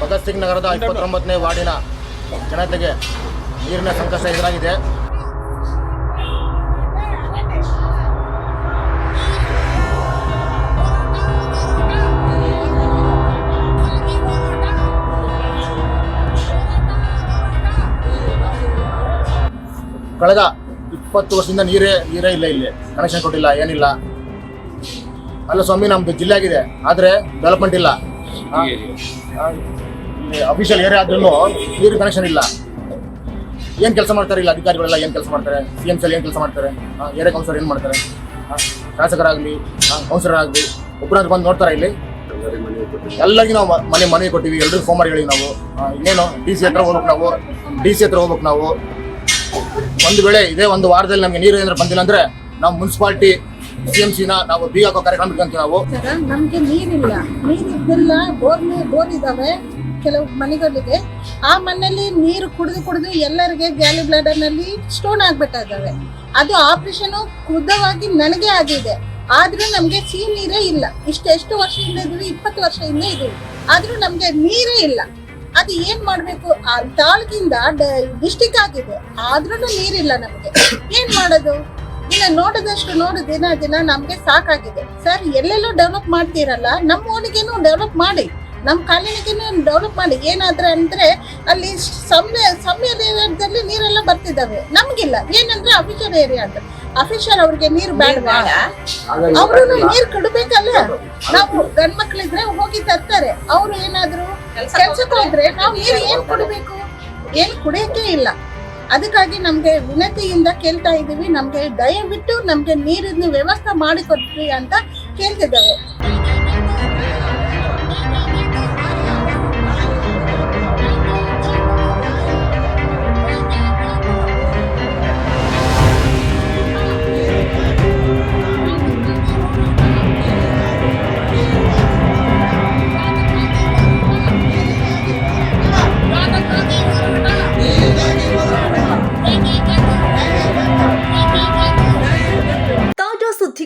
ಭಗತ್ ಸಿಂಗ್ ನಗರದ ಇಪ್ಪತ್ತೊಂಬತ್ತನೇ ವಾರ್ಡಿನ ಜನತೆಗೆ ನೀರಿನ ಸಂಕಷ್ಟ ಎದುರಾಗಿದೆ. ಕಳೆದ ಇಪ್ಪತ್ತು ವರ್ಷದಿಂದ ನೀರೇ ನೀರೇ ಇಲ್ಲ ಇಲ್ಲಿ. ಕನೆಕ್ಷನ್ ಕೊಟ್ಟಿಲ್ಲ ಏನಿಲ್ಲ. ಅಲ್ಲ ಸ್ವಾಮಿ ನಮ್ದು ಜಿಲ್ಲೆ ಆಗಿದೆ. ಆದ್ರೆ ಡೆವಲಪ್ಮೆಂಟ್ ಇಲ್ಲ. ಅಫಿಷಿಯಲ್ ಏರಿಯಾ ಆದ್ರೂ ನೀರು ಕನೆಕ್ಷನ್ ಇಲ್ಲ. ಏನು ಕೆಲಸ ಮಾಡ್ತಾರೆ ಇಲ್ಲ ಅಧಿಕಾರಿಗಳೆಲ್ಲ ಏನು ಕೆಲಸ ಮಾಡ್ತಾರೆ? ಸಿ ಎಂ ಏನು ಕೆಲಸ ಮಾಡ್ತಾರೆ? ಏರಿಯಾ ಕೌನ್ಸಿಲರ್ ಏನು ಮಾಡ್ತಾರೆ? ಶಾಸಕರಾಗಲಿ ಕೌನ್ಸಿಲರಾಗಲಿ ಒಬ್ಬರಾದ್ರು ಬಂದು ನೋಡ್ತಾರೆ ಇಲ್ಲಿ? ಎಲ್ಲರಿಗೂ ನಾವು ಮನೆ ಮನೆ ಕೊಟ್ಟಿವಿ. ಎಲ್ರಿಗೂ ಫೋನ್ ಮಾಡಿ ಹೇಳಿ ನಾವು. ಇನ್ನೇನು ಡಿ ಸಿ ಹತ್ರ ಹೋಗ್ಬೇಕು ನಾವು. ಡಿ ಸಿ ಹತ್ರ ಹೋಗ್ಬೇಕು ನಾವು. ಒಂದು ವೇಳೆ ಇದೇ ಒಂದು ವಾರದಲ್ಲಿ ನಮಗೆ ನೀರು ಏನಾದ್ರು ಬಂದಿಲ್ಲ ಅಂದ್ರೆ ನಾವು ಮುನ್ಸಿಪಾಲಿಟಿ ಸಿ ಎಂ ಸಿನ ನಾವು ಬಿ ಹಾಕೋ ಕಾರ್ಯಕ್ರಮ ಇಟ್ಕೊಂತೀವಿ ನಾವು. ನಮಗೆ ನೀರಿಲ್ಲ. ನೀರಿಲ್ಲ ಬೋರ್ ಬೋರ್ ಇದಾವೆ. ಕೆಲವು ಮನೆಗಳಿದೆ. ಆ ಮನೆಯಲ್ಲಿ ನೀರು ಕುಡಿದು ಕುಡಿದು ಎಲ್ಲರಿಗೆ ಗ್ಯಾಲಿ ಬ್ಲಾಡರ್ನಲ್ಲಿ ಸ್ಟೋನ್ ಆಗ್ಬಿಟ್ಟಿದ್ದಾವೆ ಅದು ಆಪರೇಷನ್ ಖುದ್ದವಾಗಿ ನನಗೆ ಆಗಿದೆ. ಆದ್ರೂ ನಮ್ಗೆ ಸಿಹಿ ನೀರೇ ಇಲ್ಲ. ಇಷ್ಟು ಎಷ್ಟು ವರ್ಷದಿಂದ ಇದೀವಿ ಇಪ್ಪತ್ತು ವರ್ಷದಿಂದ ಇದ್ರು ಆದ್ರೂ ನಮ್ಗೆ ನೀರೇ ಇಲ್ಲ. ಅದು ಏನ್ ಮಾಡ್ಬೇಕು? ಆ ತಾಲೂಕಿಂದ ಡಿಸ್ಟಿಕ್ ಆಗಿದೆ. ಆದ್ರೂ ನೀರಿಲ್ಲ ನಮ್ಗೆ. ಏನ್ ಮಾಡೋದು? ಇನ್ನ ನೋಡದಷ್ಟು ನೋಡು ದಿನ ದಿನ ನಮ್ಗೆ ಸಾಕಾಗಿದೆ. ಸರ್, ಎಲ್ಲೆಲ್ಲೂ ಡೆವಲಪ್ ಮಾಡ್ತೀರಲ್ಲ, ನಮ್ಮ ಓಣಿಗೇನು ಡೆವಲಪ್ ಮಾಡಿ. ನಮ್ಮ ಕಾಲೋನಿಗೇನು ಡೆವಲಪ್ ಮಾಡಿ ಏನಾದ್ರೆ ಅಂದ್ರೆ ಅಲ್ಲಿ ಸಮ್ಯ ಸಮ್ಯ ಏರಿಯಾದಲ್ಲಿ ನೀರೆಲ್ಲ ಬರ್ತಿದ್ದಾವೆ ನಮ್ಗಿಲ್ಲ. ಏನಂದ್ರೆ ಅಫಿಷಿಯಲ್ ಏರಿಯಾ ಅಂತ ಅಫಿಷಿಯಲ್ ಅವ್ರಿಗೆ ನೀರು ಬೇಡವಾ ಅವರು ನೀರು ಕಡಬೇಕಲ್ಲ? ನಾವು ಗಂಡ್ ಮಕ್ಳಿದ್ರೆ ಹೋಗಿ ತರ್ತಾರೆ. ಅವ್ರು ಏನಾದ್ರು ಕೆಲ್ಸಕ್ಕೆ ಹೋದ್ರೆ ನಾವು ನೀರು ಏನ್ ಕುಡಿಬೇಕು? ಏನ್ ಕುಡಿಯಕ್ಕೆ ಇಲ್ಲ. ಅದಕ್ಕಾಗಿ ನಮ್ಗೆ ವಿನತಿಯಿಂದ ಕೇಳ್ತಾ ಇದೀವಿ. ನಮ್ಗೆ ದಯವಿಟ್ಟು ನಮ್ಗೆ ನೀರಿನ ವ್ಯವಸ್ಥೆ ಮಾಡಿಕೊಡ್ರಿ ಅಂತ ಕೇಳ್ತಿದ್ದೇವೆ.